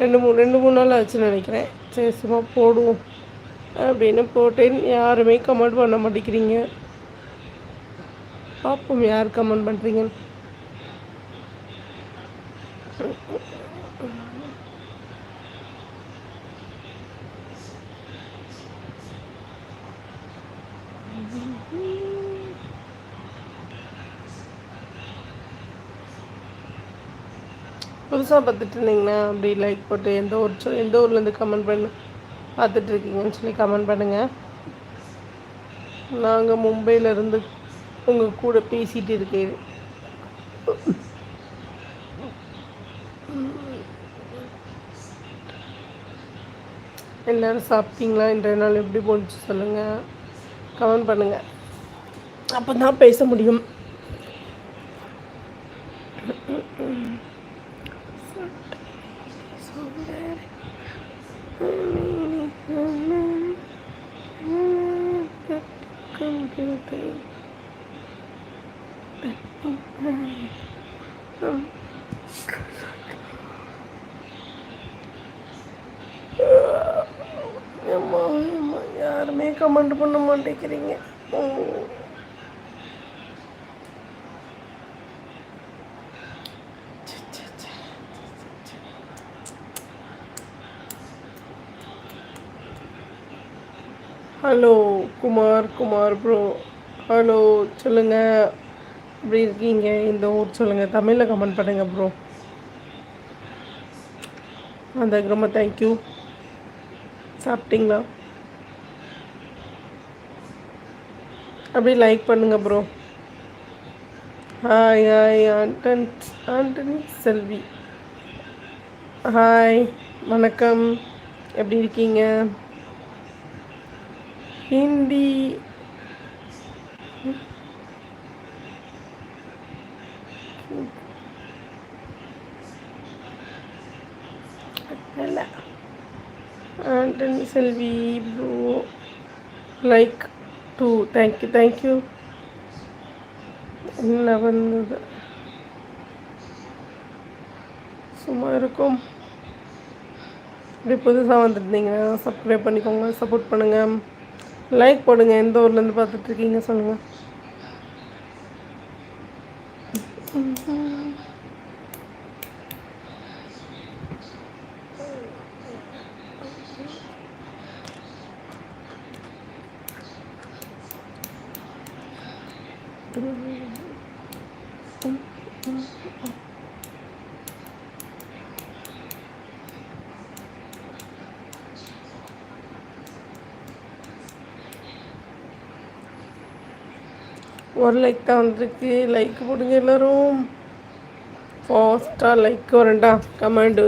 ரெண்டு மூணு ரெண்டு மூணு நாள் ஆச்சுன்னு நினைக்கிறேன். சரி சும்மா போடுவோம் அப்படின்னு போட்டேன். யாருமே கமெண்ட் பண்ண மாட்டேங்கிறீங்க. பார்ப்போம் யார் கமெண்ட் பண்ணுறீங்கன்னு புதுசாக பார்த்துட்டு இருந்தீங்கன்னா அப்படி லைக் போட்டு எந்த ஊர் எந்த ஊர்லேருந்து கமெண்ட் பண்ணி பார்த்துட்டு இருக்கீங்கன்னு சொல்லி கமெண்ட் பண்ணுங்கள் நாங்கள் மும்பையிலேருந்து உங்கள் கூட பேசிகிட்டு இருக்கேன். எல்லோரும் சாப்பிட்டீங்களா? இன்றைய நாள் எப்படி போணுச்சு சொல்லுங்கள் கமெண்ட் பண்ணுங்கள் அப்போ தான் பேச முடியும். யாருமே கமெண்ட் பண்ண மாட்டேங்கிறீங்க hello Kumar Kumar bro hello சொல்லுங்கள் எப்படி இருக்கீங்க? இந்த ஊர் சொல்லுங்கள் தமிழில் கமெண்ட் பண்ணுங்கள் ப்ரோ அந்த ரொம்ப தேங்க்யூ சாப்பிட்டீங்களா? அப்படி லைக் பண்ணுங்கள் bro hi hi Anton Antony Selvi hi வணக்கம். எப்படி இருக்கீங்க? ஹிந்தி இல்லை Antony Selvi bro like too thank you thank you என்ன வந்தது சும்மா இருக்கும் இப்படி புதுசாக வந்துருந்தீங்கன்னா சப்ஸ்கிரைப் பண்ணிக்கோங்க சப்போர்ட் பண்ணுங்கள் லைக் போடுங்க எந்த ஊர்லேருந்து பார்த்துட்ருக்கீங்க சொல்லுங்கள் ஒரு லைக் தான் வந்துருக்கு. லைக் போடுங்க எல்லோரும். ஃபாஸ்ட்டாக லைக் வரண்டா கமெண்டு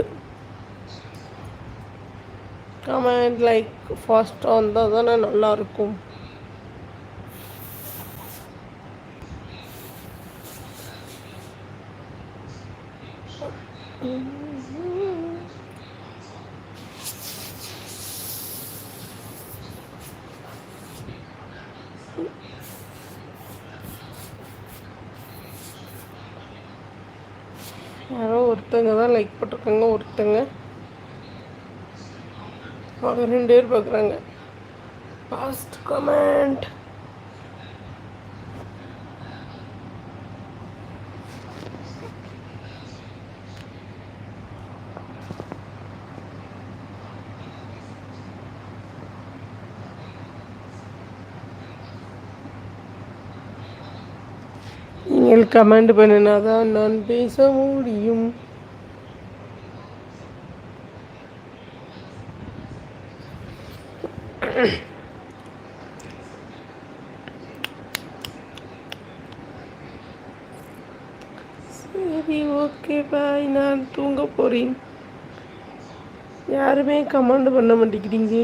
கமெண்ட் லைக் ஃபாஸ்ட்டாக வந்தால் தானே நல்லாயிருக்கும் யாரோ ஒருத்தங்க தான் லைக் போட்டிருக்காங்க ஒருத்தங்க. அவங்க ரெண்டு பேர் பார்க்குறாங்க பாஸ்ட் கமெண்ட் நீங்கள் கமெண்ட் பண்ணினா தான் நான் பேச முடியும். சரி ஓகே பாய் நான் தூங்க போகிறேன் யாருமே கமெண்ட் பண்ண மாட்டேங்கிறீங்க.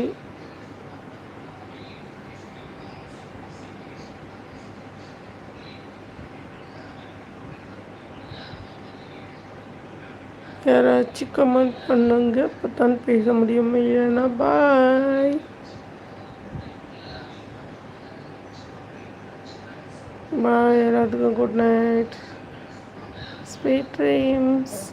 யாராச்சும் கமெண்ட் பண்ணுங்க அப்போ தான் பேச முடியும். இல்லைன்னா பாய் My Bye, good night. Sweet dreams.